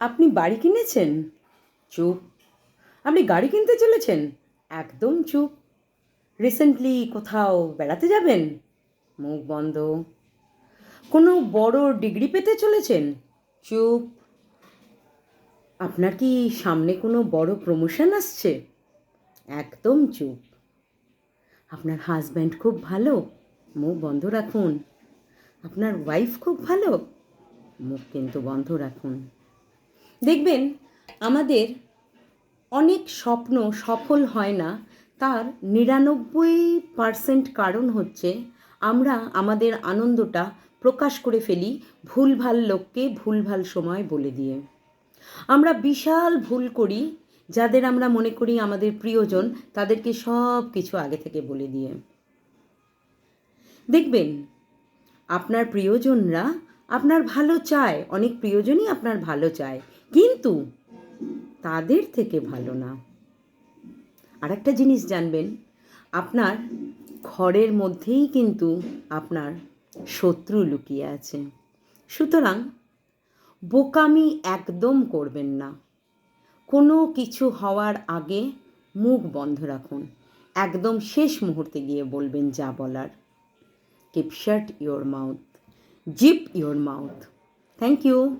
আপনি বাড়ি কিনেছেন? চুপ। আপনি গাড়ি কিনতে চলেছেন? একদম চুপ। রিসেন্টলি কোথাও বেড়াতে যাবেন? মুখ বন্ধ। কোনো বড় ডিগ্রি পেতে চলেছেন? চুপ। আপনার কি সামনে কোনো বড় প্রমোশন আসছে? একদম চুপ। আপনার হাজব্যান্ড খুব ভালো। মুখ বন্ধ রাখুন। আপনার ওয়াইফ খুব ভালো। মুখ কিন্তু বন্ধ রাখুন। দেখবেন, আমাদের অনেক স্বপ্ন সফল হয় না, তার নিরানব্বই পার্সেন্ট কারণ হচ্ছে আমরা আমাদের আনন্দটা প্রকাশ করে ফেলি ভুলভাল লোককে ভুলভাল সময় বলে দিয়ে। আমরা বিশাল ভুল করি যাদের আমরা মনে করি আমাদের প্রিয়জন, তাদেরকে সব কিছু আগে থেকে বলে দিয়ে। দেখবেন, আপনার প্রিয়জনরা আপনার ভালো চায়, অনেক প্রিয়জনই আপনার ভালো চায়। কিন্তু তাদের থেকে ভালো না। আর একটা জিনিস জানবেন, আপনার ঘরের মধ্যেই কিন্তু আপনার শত্রু লুকিয়ে আছে। সুতরাং বোকামি একদম করবেন না। কোনো কিছু হওয়ার আগে মুখ বন্ধ রাখুন। একদম শেষ মুহূর্তে গিয়ে বলবেন যা বলার। Keep your mouth zip your mouth thank you